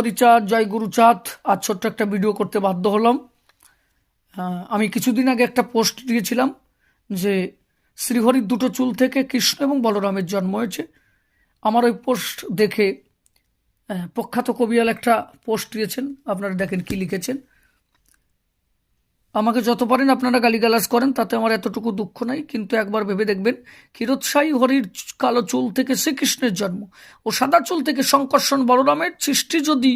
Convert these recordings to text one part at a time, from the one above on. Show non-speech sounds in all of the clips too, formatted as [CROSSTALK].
হরিচাঁদ, জয় গুরুচাঁদ, আজ ছোট্ট একটা ভিডিও করতে বাধ্য হলাম। আমি কিছুদিন আগে একটা পোস্ট দিয়েছিলাম যে শ্রীহরির দুটো চুল থেকে কৃষ্ণ এবং বলরামের জন্ম হয়েছে। আমার ওই পোস্ট দেখে প্রখ্যাত কবিয়াল একটা পোস্ট দিয়েছেন। আপনারা দেখেন কি লিখেছেন। আমাকে যত পারেন আপনারা গালিগালাজ করেন, তাতে আমার এতটুকু দুঃখ নাই। কিন্তু একবার ভেবে দেখবেন ক্ষীরোৎসাহী হরির কালো চুল থেকে শ্রীকৃষ্ণের জন্ম। ও সাদা চুল থেকে শঙ্কর্ষণ বলরামের সৃষ্টি যদি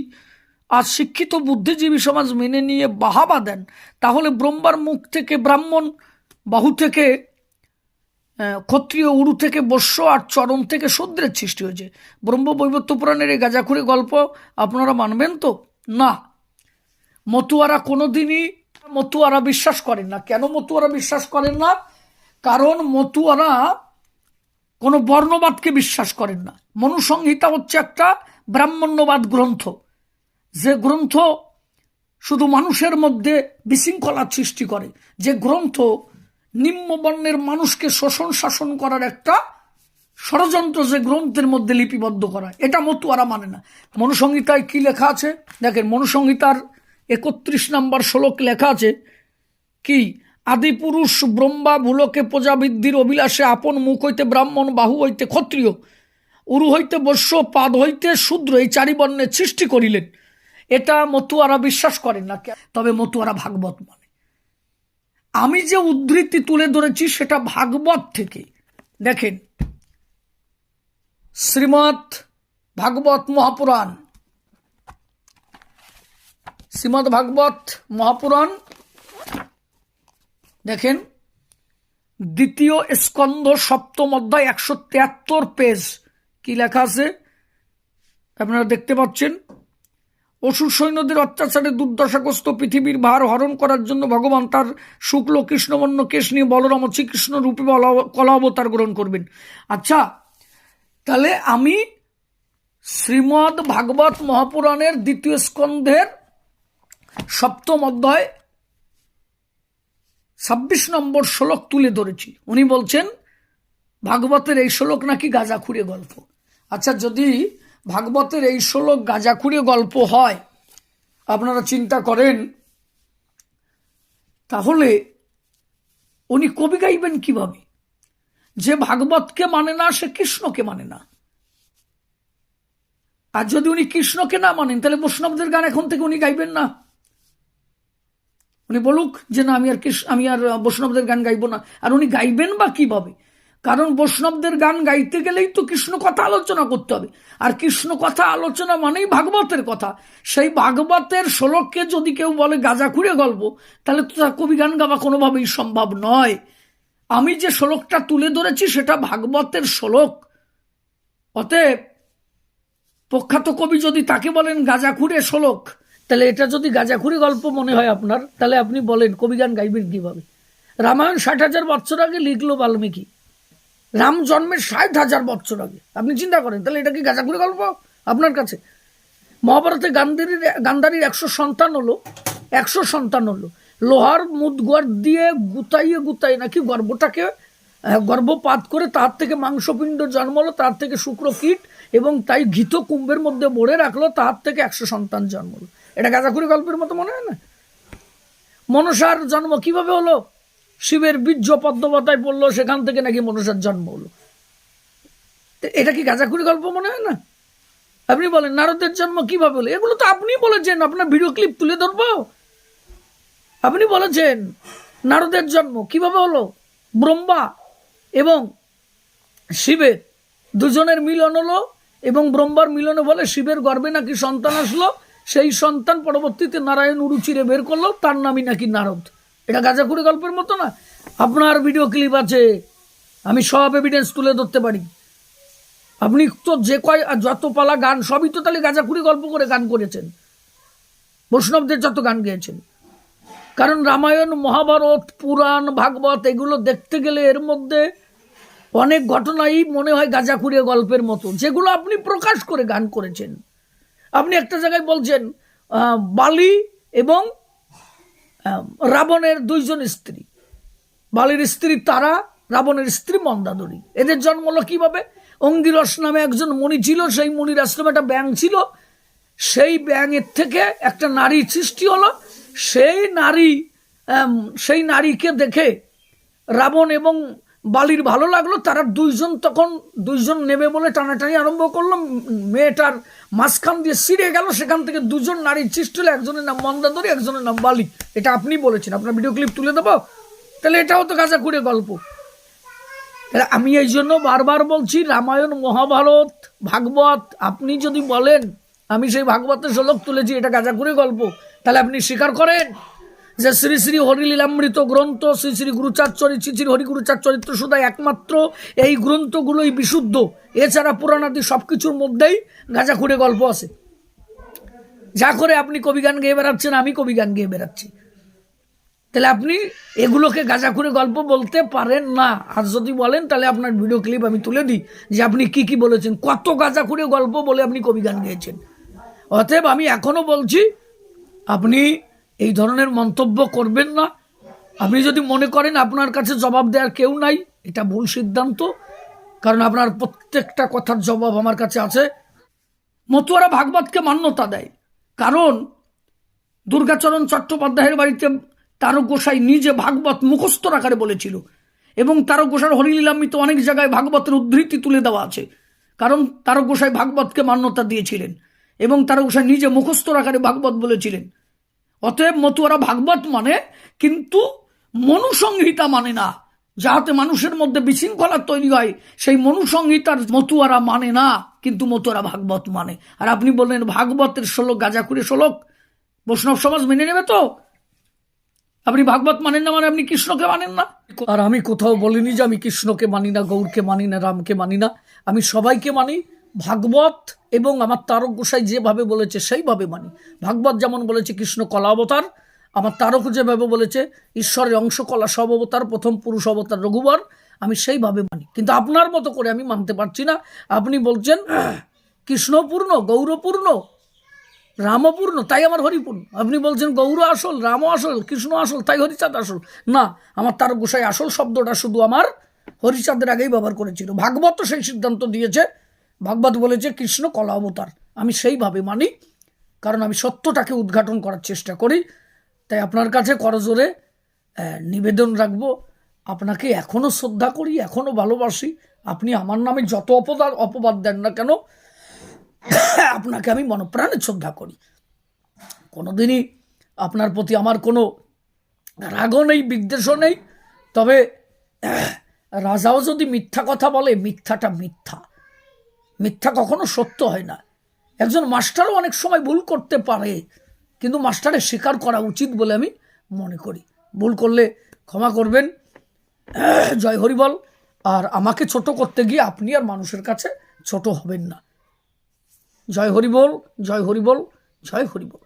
আজ শিক্ষিত বুদ্ধিজীবী সমাজ মেনে নিয়ে বাহাবা দেন, তাহলে ব্রহ্মার মুখ থেকে ব্রাহ্মণ বাহু থেকে ক্ষত্রিয় উরু থেকে বস্য আর চরণ থেকে শূদ্রের সৃষ্টি হয়েছে। ব্রহ্ম বৈবত্য পুরাণের এই গাজাখুরি গল্প আপনারা মানবেন তো? না। মতুয়ারা কোনোদিনই মতুয়ারা বিশ্বাস করেন না। কেন মতুয়ারা বিশ্বাস করেন না? কারণ মতুয়ারা কোনো বর্ণবাদকে বিশ্বাস করেন না। মনুসংহিতা হচ্ছে একটা ব্রাহ্মণ্যবাদ গ্রন্থ। যে গ্রন্থ শুধু মানুষের মধ্যে বিশৃঙ্খলার সৃষ্টি করে। যে গ্রন্থ নিম্নবর্ণের মানুষকে শোষণ শাসন করার একটা ষড়যন্ত্র যে গ্রন্থের মধ্যে লিপিবদ্ধ করা। এটা মতুয়ারা মানে না। মনুসংহিতায় কি লেখা আছে? দেখেন, মনুসংহিতার একত্রিশ নম্বর শ্লোক লেখা আছে, কি আদিপুরুষ ব্রহ্মা ভুলকে প্রজাবৃদ্ধির অভিলাষে আপন মুখ হইতে ব্রাহ্মণ, বাহু হইতে ক্ষত্রিয়, উরু হইতে বস্য পাদ হইতে শূদ্র এই চারি বর্ণের সৃষ্টি করিলেন। এটা মতুয়ারা বিশ্বাস করেন না তবে মতুয়ারা ভাগবত মানে। আমি যে উদ্ধৃতি তুলে ধরেছি সেটা ভাগবত থেকে। দেখেন, শ্রীমৎ ভাগবত মহাপুরাণ শ্রীমৎ ভাগবত মহাপুরাণ, দেখেন, দ্বিতীয় স্কন্ধ সপ্তম অধ্যায় একশো তিয়াত্তর পেজ, কি লেখা আছে? আপনারা দেখতে পাচ্ছেন, অসুর সৈন্যদের অত্যাচারে দুর্দশাগ্রস্ত পৃথিবীর ভার হরণ করার জন্য ভগবান তার শুক্ল, কৃষ্ণবর্ণ, কেশ নিয়ে বলরাম শ্রীকৃষ্ণ রূপে কলা অবতার গ্রহণ করবেন। আচ্ছা তাহলে আমি শ্রীমদ ভাগবত মহাপুরাণের দ্বিতীয় স্কন্ধের সপ্তম অধ্যায়, ছাব্বিশ নম্বর শ্লোক তুলে ধরেছি। উনি বলছেন, ভাগবতের এই শ্লোক নাকি গাঁজাখুড়ে গল্প? আচ্ছা যদি ভাগবতের এই শ্লোক গাঁজাখুড়ে গল্প হয়, আপনারা চিন্তা করেন, তাহলে উনি কবি গাইবেন কীভাবে? যে ভাগবতকে মানে না, সে কৃষ্ণকে মানে না। আর যদি উনি কৃষ্ণকে না মানেন, তাহলে বৈষ্ণবদের গান এখন থেকে উনি গাইবেন না। উনি বলুক যে না, আমি আর কৃষ্ণ, আমি আর বৈষ্ণবদের গান গাইবো না। আর উনি গাইবেন বা কীভাবে? কারণ বৈষ্ণবদের গান গাইতে গেলেই তো কৃষ্ণ কথা আলোচনা করতে হবে। আর কৃষ্ণ কথা আলোচনা মানেই ভাগবতের কথা। সেই ভাগবতের শ্লোককে যদি কেউ বলে গাজা খুঁড়ে গল্প, তাহলে তো তার কবি গান গাওয়া কোনোভাবেই সম্ভব নয়। আমি যে শ্লোকটা তুলে ধরেছি, সেটা ভাগবতের শ্লোক। অতএব প্রখ্যাত কবি যদি তাকে বলেন গাজাখুরে শ্লোক তাহলে এটা যদি গাজাখুরি গল্প মনে হয় আপনার তাহলে আপনি বলেন কবি গান গাইবেন কীভাবে? রামায়ণ ষাট হাজার বছর আগে লিখলো বাল্মীকি। রাম জন্মের ষাট হাজার বছর আগে। আপনি চিন্তা করেন তাহলে এটা কি গাজাখুরি গল্প আপনার কাছে? মহাভারতে গান্ধারীর গান্ধারীর একশো সন্তান হলো একশো সন্তান হলো। লোহার মুদগর দিয়ে গুতাইয়ে গুতাই নাকি গর্ভটাকে আহ, গর্ভপাত করে তার থেকে মাংসপিণ্ড জন্মালো তার থেকে শুক্র কীট এবং তাই ঘিত কুম্ভের মধ্যে ভরে রাখল তার থেকে একশো সন্তান জন্মলো এটা গাঁজাখুরি গল্পের মতো মনে হয় না? মনসার জন্ম কীভাবে হলো? শিবের বীর্য পদ্মবতায় পড়ল, সেখান থেকে নাকি মনসার জন্ম হলো? এটা কি গাঁজাখুরি গল্প মনে হয় না? আপনি বলেন, নারদের জন্ম কীভাবে হলো? এগুলো তো আপনি বলেছেন, আপনার ভিডিও ক্লিপ তুলে ধরবো। আপনি বলেছেন, নারদের জন্ম কীভাবে হলো? ব্রহ্মা এবং শিবের দুজনের মিলন হলো এবং ব্রহ্মার মিলনে বলে শিবের গর্ভে নাকি সন্তান আসলো? সেই সন্তান পরবর্তীতে নারায়ণ উরুচিরে বের করল, তার নামই নাকি নারদ। এটা গাঁজাখুরি গল্পের মতো না? আপনার ভিডিও ক্লিপ আছে, আমি সব এভিডেন্স তুলে ধরতে পারি। আপনি তো যে কয় যত পালা গান, সবই তো তাহলে গাঁজাখুরি গল্প করে গান করেছেন। বৈষ্ণবদের যত গান গেয়েছেন। কারণ রামায়ণ, মহাভারত, পুরাণ, ভাগবত, এগুলো দেখতে গেলে এর মধ্যে অনেক ঘটনাই মনে হয় গাঁজাখুরিয়া গল্পের মতো, যেগুলো আপনি প্রকাশ করে গান করেছেন। আপনি একটা জায়গায় বলছেন বালি এবং রাবণের দুইজন স্ত্রী। বালির স্ত্রী তারা, রাবণের স্ত্রী মন্দাদরী এদের জন্ম হলো কীভাবে? অঙ্গিরস নামে একজন মণি ছিল, সেই মণির আশ্রমে একটা ব্যাং ছিল। সেই ব্যাঙের থেকে একটা নারী সৃষ্টি হলো। সেই নারী সেই নারীকে দেখে রাবণ এবং বালির ভালো লাগল, তারা দুইজন তখন, দুইজন নেবে বলে টানাটানি আরম্ভ করল, মেয়েটার মাঝখান দিয়ে সিঁড়ে গেল, সেখান থেকে দুজন নারী সৃষ্টি হলো একজনের নাম মন্দাদরি, একজনের নাম বালি। এটা আপনি বলেছেন, আপনার ভিডিও ক্লিপ তুলে দেবো? তাহলে এটাও তো গাঁজাকুড়ে গল্প। তাহলে আমি এই জন্য বারবার বলছি, রামায়ণ, মহাভারত, ভাগবত, আপনি যদি বলেন, আমি সেই ভাগবতের শ্লোক তুলেছি, এটা গাঁজাকুড়ে গল্প। তাহলে আপনি স্বীকার করেন? যে শ্রী শ্রী হরিলীলামৃত গ্রন্থ, শ্রী শ্রী গুরুচার চরিত শ্রী শ্রী হরিগুরুচার চরিত্র শুধু একমাত্র এই গ্রন্থগুলোই বিশুদ্ধ। এছাড়া পুরাণাদি সব কিছুর মধ্যেই গাঁজাখুড়ে গল্প আছে। যা করে আপনি কবি গান গেয়ে বেড়াচ্ছেন, আমি কবি গান গেয়ে বেড়াচ্ছি। তাহলে আপনি এগুলোকে গাঁজাখুরে গল্প বলতে পারেন না। আর যদি বলেন, তাহলে আপনার ভিডিও ক্লিপ আমি তুলে দিই যে আপনি কি কি বলেছেন। কত গাঁজাখুরে গল্প বলে আপনি কবি গান গেয়েছেন। অতএব আমি এখনও বলছি, আপনি এই ধরনের মন্তব্য করবেন না। আপনি যদি মনে করেন আপনার কাছে জবাব দেওয়ার কেউ নাই, এটা ভুল সিদ্ধান্ত। কারণ আপনার প্রত্যেকটা কথার জবাব আমার কাছে আছে। মতুয়ারা ভাগবতকে মান্যতা দেয়। কারণ দুর্গাচরণ চট্টোপাধ্যায়ের বাড়িতে তারক গোসাই নিজে ভাগবত মুখস্থ আকারে বলেছিল। এবং তারক গোসার হরিলীলামৃত অনেক জায়গায় ভাগবতের উদ্ধৃতি তুলে দেওয়া আছে। কারণ তারক গোসাই ভাগবতকে মান্যতা দিয়েছিলেন। এবং তারক গোসাই নিজে মুখস্থ আকারে ভাগবত বলেছিলেন। অতএব মতুয়ারা ভাগবত মানে কিন্তু মনুসংহিতা মানে না। যাহাতে মানুষের মধ্যে বিশৃঙ্খলা তৈরি হয়, সেই মনুসংহিতার মতুয়ারা মানে না, কিন্তু মতুয়ারা ভাগবত মানে। আর আপনি বললেন ভাগবতের শ্লোক গাজাকুড়ে শ্লোক, বৈষ্ণব সমাজ মেনে নেবে তো? আপনি ভাগবত মানেন না মানে আপনি কৃষ্ণকে মানেন না? আর আমি কোথাও বলিনি যে আমি কৃষ্ণকে মানি না, গৌরকে মানি না, রামকে মানি না। আমি সবাইকে মানি ভাগবত এবং আমার তারক গোসাই যেভাবে বলেছে, সেইভাবে মানি। ভাগবত যেমন বলেছে, কৃষ্ণ কলা অবতার, আমার তারক যেভাবে বলেছে, ঈশ্বরের অংশ কলা সব অবতার, প্রথম পুরুষ অবতার রঘুবর, আমি সেইভাবে মানি। কিন্তু আপনার মতো করে আমি মানতে পারছি না। আপনি বলছেন, কৃষ্ণপূর্ণ, গৌরপূর্ণ, রামপূর্ণ, তাই আমার হরিপূর্ণ। আপনি বলছেন, গৌর আসল, রাম আসল, কৃষ্ণ আসল, তাই হরিচাঁদ আসল। না, আমার তার গোসাই আসল শব্দটা শুধু আমার হরিচাঁদের আগেই ব্যবহার করেছিল। ভাগবত সেই সিদ্ধান্ত দিয়েছে ভাগবত বলেছে কৃষ্ণ কলা অবতার আমি সেইভাবে মানি, কারণ আমি সত্যটাকে উদ্ঘাটন করার চেষ্টা করি। তাই আপনার কাছে করজোরে নিবেদন রাখব, আপনাকে এখনও শ্রদ্ধা করি এখনও ভালোবাসি। আপনি আমার নামে যত অপবাদ অপবাদ দেন না কেন, আপনাকে আমি মনপ্রাণে শ্রদ্ধা করি। কোনোদিনই আপনার প্রতি আমার কোনো রাগও নেই, বিদ্বেষও নেই। তবে রাজাও যদি মিথ্যা কথা বলে, মিথ্যাটা মিথ্যা। মিথ্যা কখনো সত্য হয় না। একজন মাস্টারও অনেক সময় ভুল করতে পারে, কিন্তু মাস্টারের স্বীকার করা উচিত বলে আমি মনে করি। ভুল করলে ক্ষমা করবেন। [CLEARS THROAT] জয় হরিবল আর আমাকে ছোট করতে গিয়ে আপনি আর মানুষের কাছে ছোট হবেন না। জয় হরিবল জয় হরিবল জয় হরিবল